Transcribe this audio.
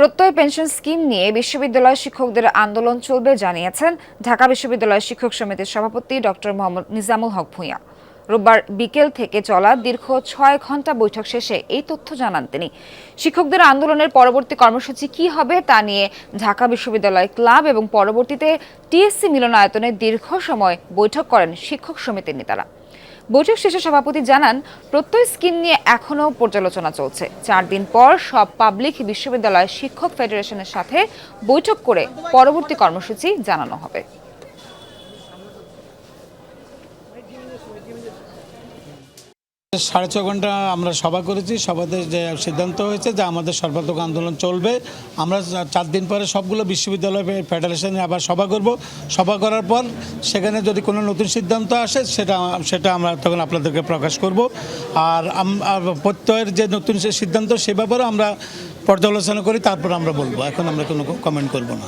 প্রত্যয় pension scheme নিয়ে বিশ্ববিদ্যালয় শিক্ষকদের আন্দোলন চলবে, জানিয়েছেন ঢাকা বিশ্ববিদ্যালয় শিক্ষক সমিতির সভাপতি ডক্টর মোহাম্মদ নিজামুল হক ভূঁইয়া। রোববার বিকেল থেকে চলা দীর্ঘ ছয় ঘণ্টা বৈঠক শেষে এই তথ্য জানান তিনি। শিক্ষকদের আন্দোলনের পরবর্তী কর্মসূচি কি হবে তা নিয়ে ঢাকা বিশ্ববিদ্যালয় ক্লাব এবং পরবর্তীতে টিএসসি মিলনায়তনে দীর্ঘ সময় বৈঠক করেন শিক্ষক সমিতির নেতারা। বৈঠক শেষে সভাপতি জানান, প্রত্যয় স্কিম নিয়ে এখনও পর্যালোচনা চলছে। চার দিন পর সব পাবলিক বিশ্ববিদ্যালয় শিক্ষক ফেডারেশনের সাথে বৈঠক করে পরবর্তী কর্মসূচি জানানো হবে। সাড়ে ছ ঘণ্টা আমরা সভা করেছি, সভাতে যে সিদ্ধান্ত হয়েছে যে আমাদের সর্বাত্মক আন্দোলন চলবে। আমরা চার দিন পরে সবগুলো বিশ্ববিদ্যালয় ফেডারেশনে আবার সভা করব। সভা করার পর সেখানে যদি কোনো নতুন সিদ্ধান্ত আসে, সেটা সেটা আমরা তখন আপনাদেরকে প্রকাশ করব। আর প্রত্যয়ের যে নতুন সিদ্ধান্ত, সে ব্যাপারে আমরা পর্যালোচনা করি, তারপর আমরা বলব। এখন আমরা কোনো কমেন্ট করব না।